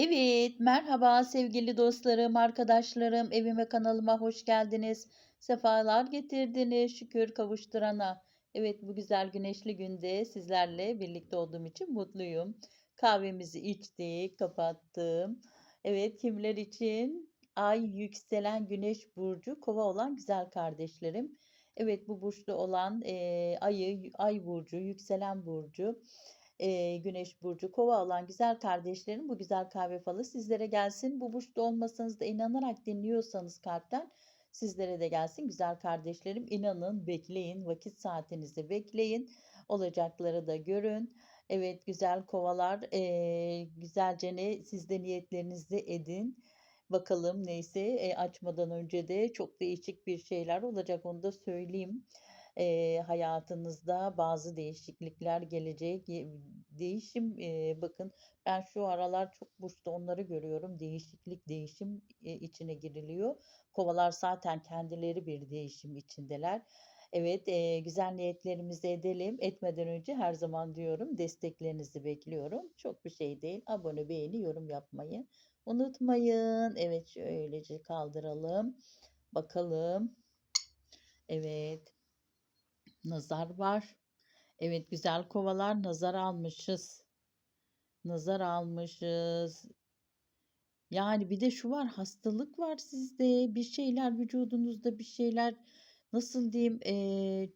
Evet, merhaba sevgili dostlarım, arkadaşlarım, evime kanalıma hoş geldiniz. Sefalar getirdiniz şükür kavuşturana. Evet, bu güzel güneşli günde sizlerle birlikte olduğum için mutluyum. Kahvemizi içtik, kapattım. Evet, kimler için? Ay, yükselen güneş burcu, kova olan güzel kardeşlerim. Evet, bu burçta olan eee, ayı, ay burcu, yükselen burcu eee, Güneş burcu Kova olan güzel kardeşlerim bu güzel kahve falı sizlere gelsin. Bu burçta olmasanız da inanarak dinliyorsanız kalpten sizlere de gelsin güzel kardeşlerim. İnanın, bekleyin, vakit saatinizi bekleyin. Olacakları da görün. Evet güzel kovalar, eee, güzelce ne siz de niyetlerinizi edin. Bakalım neyse e, açmadan önce de çok değişik bir şeyler olacak onu da söyleyeyim. Eee, hayatınızda bazı değişiklikler gelecek. Değişim, eee, bakın ben şu aralar çok burçta onları görüyorum. Değişiklik, değişim, eee, içine giriliyor. Kovalar zaten kendileri bir değişim içindeler. Evet, eee, güzel niyetlerimizi edelim. Etmeden önce her zaman diyorum desteklerinizi bekliyorum. Çok bir şey değil. Abone, beğeni, yorum yapmayı unutmayın. Evet, şöylece kaldıralım. Bakalım. Evet. Nazar var. Evet, güzel kovalar nazar almışız. Nazar almışız. Yani bir de şu var, hastalık var sizde. Bir şeyler vücudunuzda bir şeyler nasıl diyeyim, eee,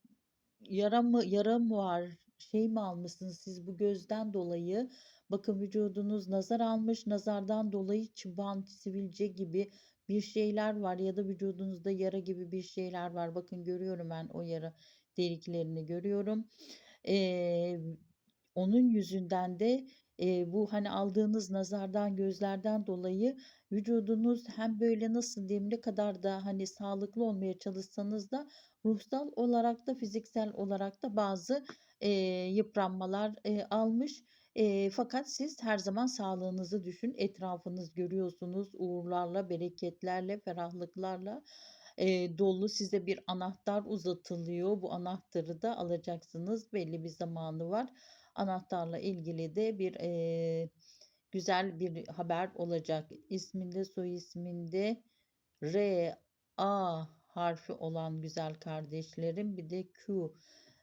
yara mı yara mı var? Şey mi almışsınız siz bu gözden dolayı? Bakın vücudunuz nazar almış. Nazardan dolayı çıban, sivilce gibi bir şeyler var ya da vücudunuzda yara gibi bir şeyler var. Bakın görüyorum ben o yara deliklerini görüyorum. Eee, onun yüzünden de, eee, bu, hani, aldığınız nazardan, gözlerden dolayı vücudunuz hem böyle nasıl diyeyim, ne kadar da, hani, sağlıklı olmaya çalışsanız da ruhsal olarak da fiziksel olarak da bazı, eee, yıpranmalar, eee, almış. Eee, fakat siz her zaman sağlığınızı düşün. Etrafınız görüyorsunuz uğurlarla, bereketlerle, ferahlıklarla, eee, dolu. Size bir anahtar uzatılıyor. Bu anahtarı da alacaksınız. Belli bir zamanı var. Anahtarla ilgili de bir, eee, güzel bir haber olacak. İsminde, soy isminde R, A harfi olan güzel kardeşlerim, bir de Q,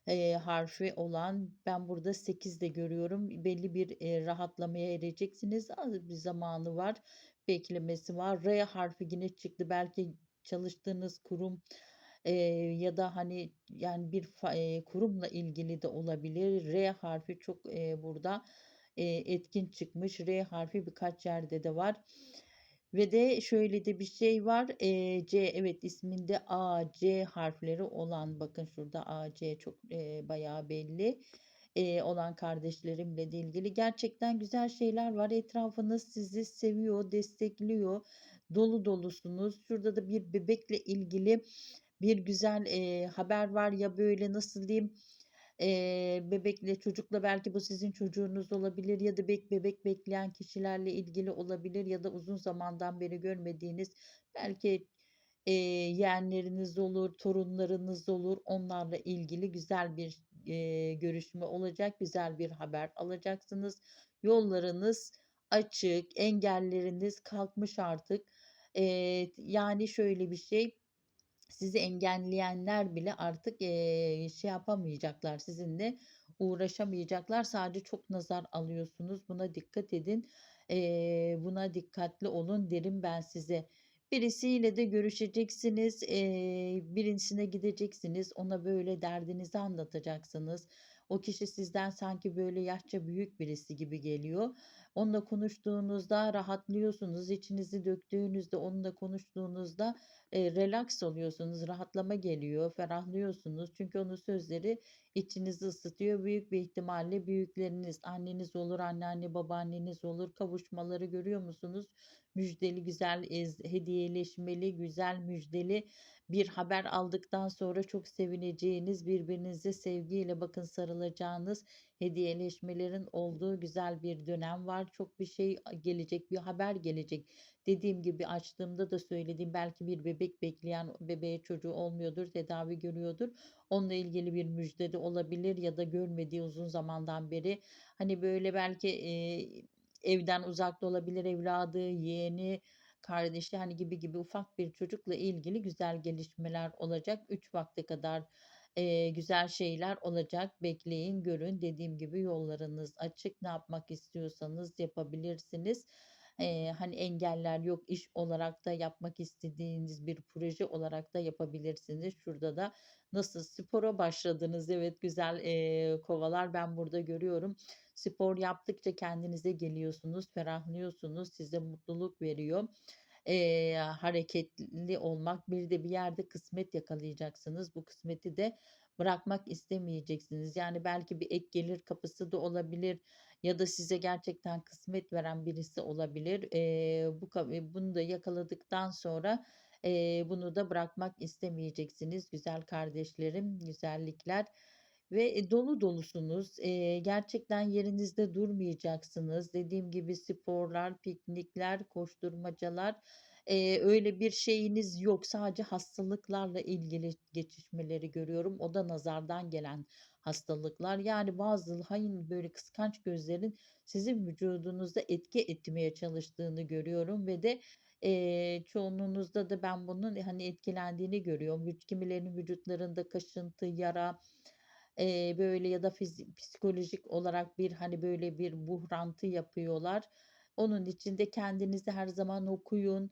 eee, harfi olan ben burada 8 de görüyorum. Belli bir, eee, rahatlamaya ereceksiniz. Az bir zamanı var, beklemesi var. R harfi yine çıktı. Belki çalıştığınız kurum, eee, ya da, hani, yani, bir eee, kurumla ilgili de olabilir. R harfi çok, eee, burada, eee, etkin çıkmış. R harfi birkaç yerde de var. Ve de şöyle de bir şey var. Eee, C evet isminde A, C harfleri olan bakın şurada A, C çok, eee, bayağı belli, eee, olan kardeşlerimle de ilgili gerçekten güzel şeyler var. Etrafınız sizi seviyor, destekliyor. Dolu dolusunuz. Şurada da bir bebekle ilgili bir güzel, eee, haber var. Ya böyle nasıl diyeyim, eee, bebekle, çocukla belki bu sizin çocuğunuz olabilir ya da bek bebek bekleyen kişilerle ilgili olabilir ya da uzun zamandan beri görmediğiniz belki, eee, yeğenleriniz olur, torunlarınız olur. Onlarla ilgili güzel bir, eee, görüşme olacak. Güzel bir haber alacaksınız. Yollarınız açık, engelleriniz kalkmış artık. Eee, yani şöyle bir şey sizi engelleyenler bile artık, eee, şey yapamayacaklar, sizinle uğraşamayacaklar. Sadece çok nazar alıyorsunuz. Buna dikkat edin. Eee, buna dikkatli olun derim ben size. Birisiyle de görüşeceksiniz. Eee, birisine gideceksiniz. Ona böyle derdinizi anlatacaksınız. O kişi sizden sanki böyle yaşça büyük birisi gibi geliyor. Onunla konuştuğunuzda rahatlıyorsunuz. İçinizi döktüğünüzde, onunla konuştuğunuzda eee, relaks oluyorsunuz, rahatlama geliyor, ferahlıyorsunuz. Çünkü onun sözleri içinizi ısıtıyor. Büyük bir ihtimalle büyükleriniz, anneniz olur, anneanne, babaanneniz olur. Kavuşmaları görüyor musunuz? Müjdeli, güzel, hediyeleşmeli, güzel, müjdeli bir haber aldıktan sonra çok sevineceğiniz, birbirinize sevgiyle bakın sarılacağınız, hediyeleşmelerin olduğu güzel bir dönem var. Çok bir şey gelecek, bir haber gelecek. Dediğim gibi açtığımda da söylediğim belki bir bebek bekleyen bebeğe çocuğu olmuyordur, tedavi görüyordur. Onunla ilgili bir müjde de olabilir ya da görmediği uzun zamandan beri hani böyle belki eee, evden uzakta olabilir evladı, yeğeni, kardeşi, hani, gibi gibi ufak bir çocukla ilgili güzel gelişmeler olacak. 3 vakte kadar, eee, güzel şeyler olacak. Bekleyin, görün. Dediğim gibi yollarınız açık. Ne yapmak istiyorsanız yapabilirsiniz. Eee, hani, engeller yok. İş olarak da yapmak istediğiniz bir proje olarak da yapabilirsiniz. Şurada da nasıl spora başladınız. Evet, güzel, eee, kovalar ben burada görüyorum. Spor yaptıkça kendinize geliyorsunuz, ferahlıyorsunuz, size mutluluk veriyor. Eee, hareketli olmak, bir de bir yerde kısmet yakalayacaksınız. Bu kısmeti de bırakmak istemeyeceksiniz. Yani belki bir ek gelir kapısı da olabilir ya da size gerçekten kısmet veren birisi olabilir. Eee, bu bunu da yakaladıktan sonra, eee, bunu da bırakmak istemeyeceksiniz güzel kardeşlerim, güzellikler ve, dolu dolusunuz. Eee, gerçekten yerinizde durmayacaksınız. Dediğim gibi sporlar, piknikler, koşturmacalar, eee, öyle bir şeyiniz yok. Sadece hastalıklarla ilgili geçişmeleri görüyorum. O da nazardan gelen hastalıklar. Yani bazı hain, böyle kıskanç gözlerin sizin vücudunuzda etki etmeye çalıştığını görüyorum ve de, eee, çoğunluğunuzda da ben bunun, hani, etkilendiğini görüyorum. Kimilerinin vücutlarında kaşıntı, yara, eee, böyle ya da psikolojik olarak bir, hani, böyle bir buhrantı yapıyorlar. Onun için de kendinizi her zaman okuyun.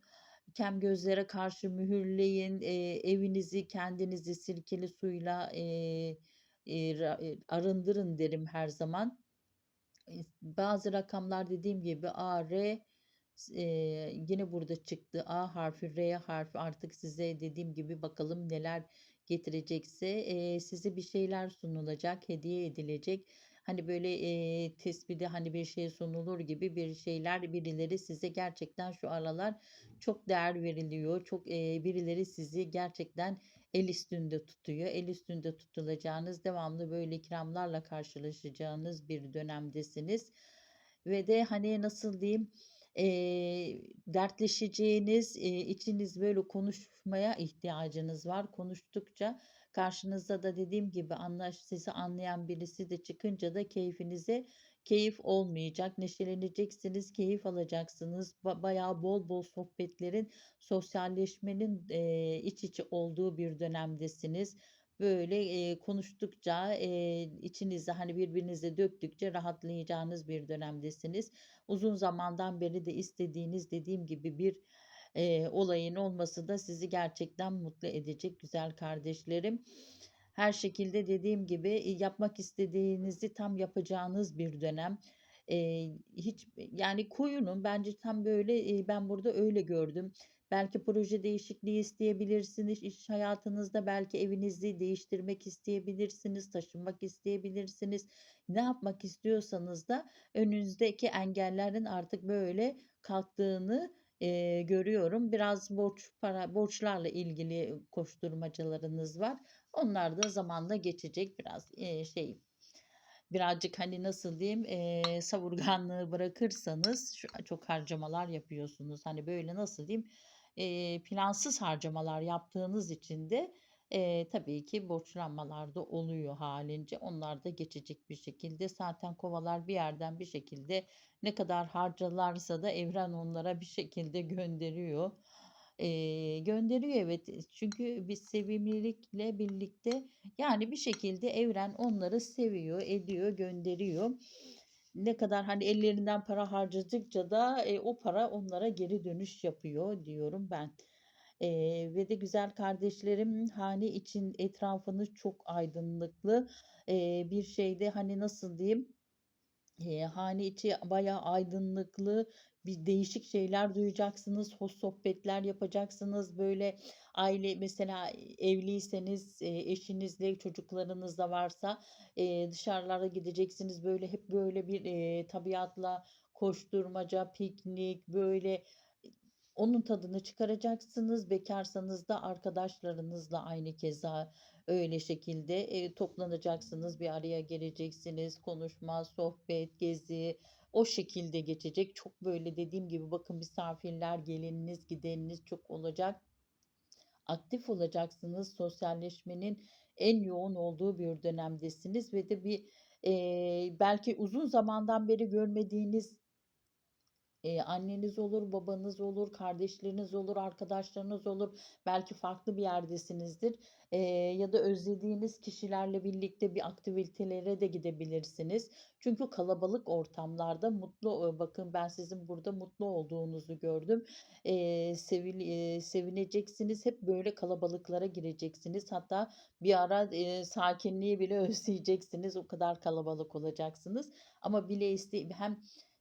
Kem gözlere karşı mühürleyin. Eee, evinizi, kendinizi sirkeli suyla, ra eee, arındırın derim her zaman. Bazı rakamlar dediğim gibi A, R, eee, yine burada çıktı. A harfi, R harfi artık size dediğim gibi bakalım neler getirecekse. Eee, size bir şeyler sunulacak, hediye edilecek. Hani, böyle, eee, tespih hani, bir şey sunulur gibi bir şeyler, birileri size gerçekten şu aralar çok değer veriliyor. Çok, eee, birileri sizi gerçekten el üstünde tutuyor. El üstünde tutulacağınız, devamlı böyle ikramlarla karşılaşacağınız bir dönemdesiniz ve de, hani, nasıl diyeyim, eee, dertleşeceğiniz, eee, içiniz böyle konuşmaya ihtiyacınız var. Konuştukça karşınızda da dediğim gibi anlaş sizi anlayan birisi de çıkınca da keyfinize keyif olmayacak. Neşeleneceksiniz, keyif alacaksınız. Ba bayağı bol bol sohbetlerin, sosyalleşmenin, eee, iç içe olduğu bir dönemdesiniz. Böyle, eee, konuştukça, eee, içinizi, hani, birbirinize döktükçe rahatlayacağınız bir dönemdesiniz. Uzun zamandan beri de istediğiniz, dediğim gibi bir, eee, olayın olması da sizi gerçekten mutlu edecek güzel kardeşlerim. Her şekilde dediğim gibi, yapmak istediğinizi tam yapacağınız bir dönem. Eee, hiç yani koyunun bence tam böyle, eee, ben burada öyle gördüm. Belki proje değişikliği isteyebilirsiniz iş hayatınızda, belki evinizi değiştirmek isteyebilirsiniz, taşınmak isteyebilirsiniz. Ne yapmak istiyorsanız da önünüzdeki engellerin artık böyle kalktığını, eee, görüyorum. Biraz borç para borçlarla ilgili koşturmacalarınız var. Onlar da zamanla geçecek. Biraz, eee, şey, birazcık, hani, nasıl diyeyim, eee, savurganlığı bırakırsanız şu çok harcamalar yapıyorsunuz. Hani, böyle, nasıl diyeyim, eee, plansız harcamalar yaptığınız için de, eee, tabii ki borçlanmalar da oluyor hâlince. Onlar da geçecek bir şekilde. Zaten kovalar bir yerden bir şekilde ne kadar harcarlarsa da evren onlara bir şekilde gönderiyor. Eee, gönderiyor evet. Çünkü bir sevimlilikle birlikte, yani, bir şekilde evren onları seviyor, ediyor, gönderiyor. Ne kadar, hani, ellerinden para harcadıkça da, eee, o para onlara geri dönüş yapıyor diyorum ben. Eee, ve de güzel kardeşlerim, hane için etrafınız çok aydınlıklı. Eee, bir şeyde, hani, nasıl diyeyim, eee, hane içi bayağı aydınlıklı, bir değişik şeyler duyacaksınız, hoş sohbetler yapacaksınız. Böyle aile mesela evliyseniz, eee, eşinizle, çocuklarınız da varsa, eee, dışarılara gideceksiniz. Böyle hep böyle bir, tabiatla koşturmaca, piknik, böyle, onun tadını çıkaracaksınız. Bekârsanız da arkadaşlarınızla aynı keza öyle şekilde, eee, toplanacaksınız, bir araya geleceksiniz. Konuşma, sohbet, gezi o şekilde geçecek. Çok böyle dediğim gibi bakın misafirler, geleniniz, gideniniz çok olacak. Aktif olacaksınız. Sosyalleşmenin en yoğun olduğu bir dönemdesiniz ve de bir, eee, belki uzun zamandan beri görmediğiniz Eee, anneniz olur, babanız olur, kardeşleriniz olur, arkadaşlarınız olur. Belki farklı bir yerdesinizdir, eee, ya da özlediğiniz kişilerle birlikte bir aktivitelere de gidebilirsiniz. Çünkü kalabalık ortamlarda mutlu bakın ben sizin burada mutlu olduğunuzu gördüm. Eee, sevil eee, sevineceksiniz, hep böyle kalabalıklara gireceksiniz. Hatta bir ara, eee, sakinliği bile özleyeceksiniz, o kadar kalabalık olacaksınız. Ama bile iste hem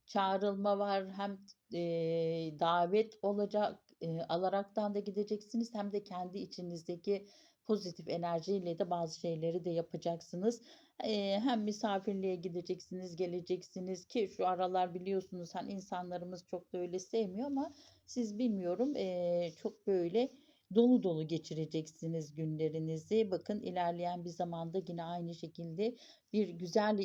çağrılma var hem eee, davet olacak, eee, alaraktan da gideceksiniz hem de kendi içinizdeki pozitif enerjiyle de bazı şeyleri de yapacaksınız. Eee, hem misafirliğe gideceksiniz, geleceksiniz ki şu aralar biliyorsunuz, hani, insanlarımız çok da öyle sevmiyor ama siz bilmiyorum, eee, çok böyle dolu dolu geçireceksiniz günlerinizi. Bakın ilerleyen bir zamanda yine aynı şekilde bir güzel,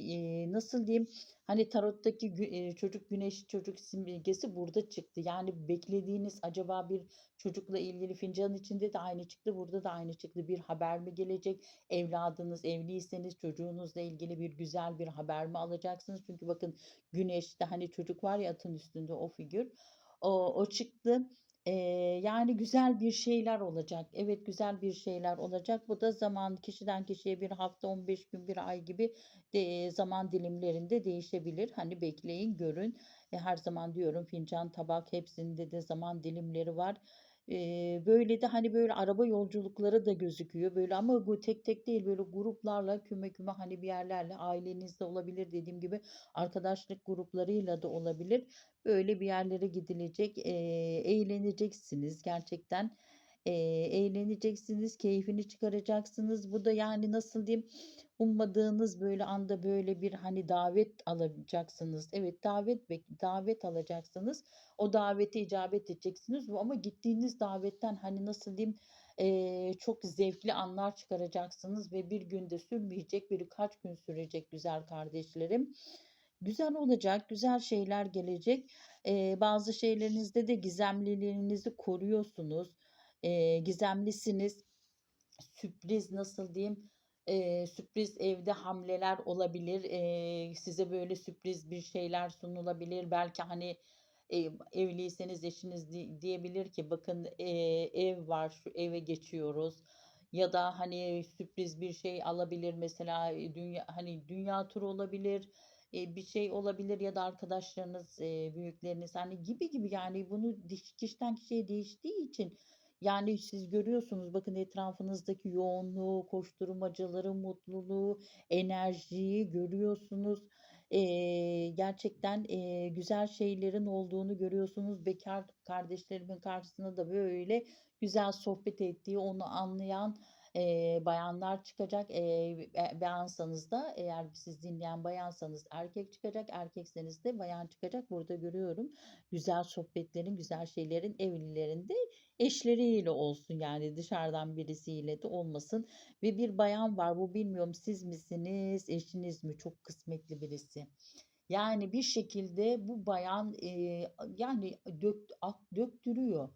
nasıl diyeyim, hani, tarottaki çocuk güneş, çocuk simgesi burada çıktı. Yani beklediğiniz acaba bir çocukla ilgili fincanın içinde de aynı çıktı, burada da aynı çıktı. Bir haber mi gelecek? Evladınız, evliyseniz çocuğunuzla ilgili bir güzel bir haber mi alacaksınız? Çünkü bakın güneşte, hani, çocuk var ya atın üstünde o figür, o o çıktı. Eee, yani güzel bir şeyler olacak. Evet, güzel bir şeyler olacak. Bu da zaman kişiden kişiye 1 hafta, 15 gün, 1 ay gibi, eee, zaman dilimlerinde değişebilir. Hani, bekleyin, görün. E, her zaman diyorum fincan, tabak hepsinde de zaman dilimleri var. Böyle de, hani, böyle araba yolculukları da gözüküyor böyle ama bu tek tek değil, böyle gruplarla, küme küme, hani, bir yerlerle, ailenizle olabilir, dediğim gibi arkadaşlık gruplarıyla da olabilir. Böyle bir yerlere gidilecek, eğleneceksiniz gerçekten. Eee, eğleneceksiniz, keyfini çıkaracaksınız. Bu da, yani, nasıl diyeyim, ummadığınız böyle anda böyle bir, hani, davet alacaksınız. Evet, davet davet alacaksınız. O davete icabet edeceksiniz bu ama gittiğiniz davetten, hani, nasıl diyeyim, eee, çok zevkli anlar çıkaracaksınız ve bir gün de sürmeyecek, birkaç gün sürecek güzel kardeşlerim. Güzel olacak, güzel şeyler gelecek. Eee, bazı şeylerinizde de gizemliliğinizi koruyorsunuz. Eee, gizemlisiniz. Sürpriz, nasıl diyeyim, eee, sürpriz evde hamleler olabilir. Eee, size böyle sürpriz bir şeyler sunulabilir. Belki, hani, evliyseniz eşiniz di diyebilir ki bakın, eee, ev var, şu eve geçiyoruz ya da, hani, sürpriz bir şey alabilir mesela, dünya hani, dünya turu olabilir, eee, bir şey olabilir ya da arkadaşlarınız, eee, büyükleriniz, hani, gibi gibi yani bunu kişiden kişiye değiştiği için, yani, siz görüyorsunuz bakın etrafınızdaki yoğunluğu, koşturmacaları, mutluluğu, enerjiyi görüyorsunuz. Eee, gerçekten, eee, güzel şeylerin olduğunu görüyorsunuz. Bekâr kardeşlerimin karşısına da böyle güzel sohbet ettiği, onu anlayan, eee, bayanlar çıkacak. E bayansanız da eğer siz dinleyen bayansanız erkek çıkacak, erkekseniz de bayan çıkacak. Burada görüyorum. Güzel sohbetlerin, güzel şeylerin evlilerin de eşleriyle olsun, yani, dışarıdan birisiyle de olmasın ve bir bayan var. Bu bilmiyorum siz misiniz, eşiniz mi? Çok kısmetli birisi. Yani, bir şekilde bu bayan, a yani, dök ak döktürüyor.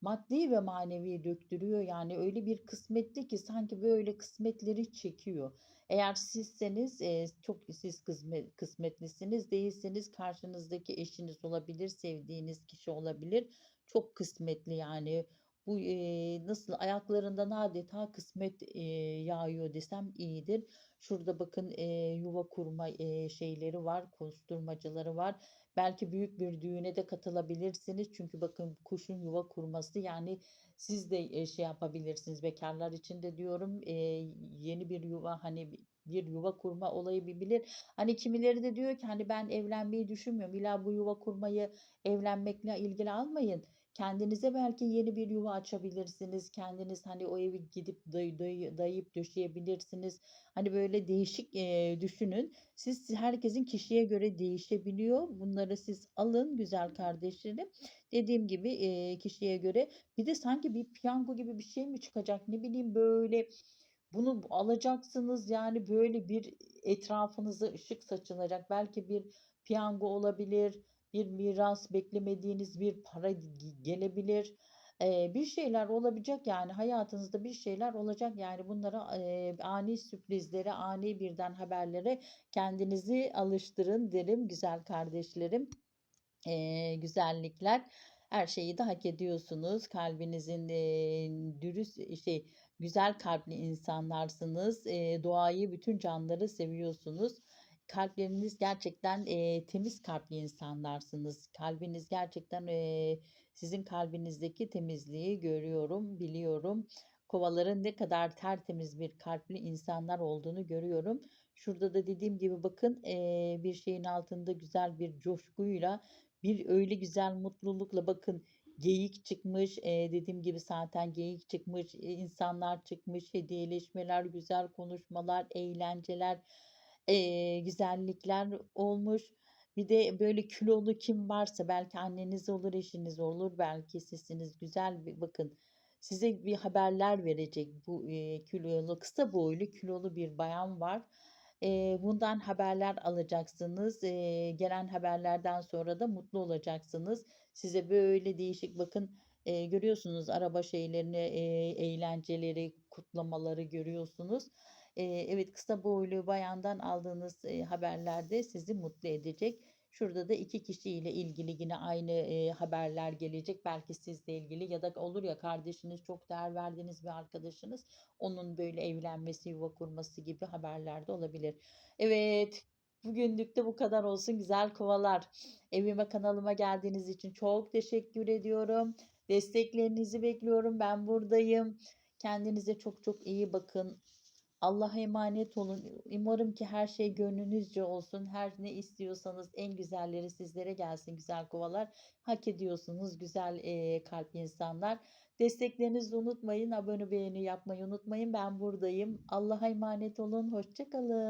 Maddi ve manevi döktürüyor. Yani, öyle bir kısmetli ki sanki böyle kısmetleri çekiyor. Eğer sizseniz, eee, çok siz kısme kısmetlisiniz, değilseniz karşınızdaki eşiniz olabilir, sevdiğiniz kişi olabilir. Çok kısmetli, yani. Bu, eee, nasıl ayaklarından adeta kısmet, eee, yağıyor desem iyidir. Şurada bakın, eee, yuva kurma, eee, şeyleri var, koşturmacaları var. Belki büyük bir düğüne de katılabilirsiniz. Çünkü bakın kuşun yuva kurması, yani, siz de, eee, şey yapabilirsiniz. Bekârlar için de diyorum, eee, yeni bir yuva, hani, bi bir yuva kurma olayı bilir. Hani, kimileri de diyor ki, hani, ben evlenmeyi düşünmüyorum. İlla bu yuva kurmayı evlenmekle ilgili almayın. Kendinize belki yeni bir yuva açabilirsiniz. Kendiniz, hani, o evi gidip day day dayayıp döşeyebilirsiniz. Hani, böyle değişik, eee, düşünün. Siz herkesin kişiye göre değişebiliyor. Bunları siz alın güzel kardeşlerim. Dediğim gibi, eee, kişiye göre. Bir de sanki bir piyango gibi bir şey mi çıkacak? Ne bileyim, böyle, bunu alacaksınız, yani, böyle bir etrafınıza ışık saçılacak. Belki bir piyango olabilir, bir miras, beklemediğiniz bir para gelebilir. Eee, bir şeyler olabilecek, yani, hayatınızda bir şeyler olacak. Yani, bunlara, eee, ani sürprizlere, ani birden haberlere kendinizi alıştırın derim güzel kardeşlerim. eee, güzellikler. Her şeyi de hak ediyorsunuz. Kalbinizin, eee, dürüst şey, güzel kalpli insanlarsınız. Eee, doğayı, bütün canlıları seviyorsunuz. Kalpleriniz gerçekten, eee, temiz kalpli insanlarsınız. Kalbiniz gerçekten, eee, sizin kalbinizdeki temizliği görüyorum, biliyorum. Kovaların ne kadar tertemiz bir kalpli insanlar olduğunu görüyorum. Şurada da dediğim gibi bakın, eee, bir şeyin altında güzel bir coşkuyla, bir öyle güzel mutlulukla bakın geyik çıkmış, eee, dediğim gibi zaten geyik çıkmış, insanlar çıkmış, hediyeleşmeler, güzel konuşmalar, eğlenceler, eee, güzellikler olmuş. Bir de böyle kilolu kim varsa belki anneniz olur, eşiniz olur, belki sizsiniz. Güzel bir bakın size bir haberler verecek bu, eee, kilolu, kısa boylu, kilolu bir bayan var. Eee, bundan haberler alacaksınız. Eee, gelen haberlerden sonra da mutlu olacaksınız. Size böyle değişik bakın, eee, görüyorsunuz araba şeylerini, eee, eğlenceleri, kutlamaları görüyorsunuz. Eee, evet, kısa boylu bayandan aldığınız, eee, haberler de sizi mutlu edecek. Şurada da 2 kişiyle ilgili yine aynı, eee, haberler gelecek. Belki sizle ilgili ya da olur ya kardeşiniz, çok değer verdiğiniz bir arkadaşınız, onun böyle evlenmesi, yuva kurması gibi haberler de olabilir. Evet, bugünlük de bu kadar olsun güzel kovalar. Evime, kanalıma geldiğiniz için çok teşekkür ediyorum. Desteklerinizi bekliyorum. Ben buradayım. Kendinize çok çok iyi bakın. Allah'a emanet olun. Umarım ki her şey gönlünüzce olsun. Her ne istiyorsanız en güzelleri sizlere gelsin güzel kovalar. Hak ediyorsunuz güzel, eee, kalpli insanlar. Desteklerinizi unutmayın. Abone, beğeni yapmayı unutmayın. Ben buradayım. Allah'a emanet olun. Hoşça kalın.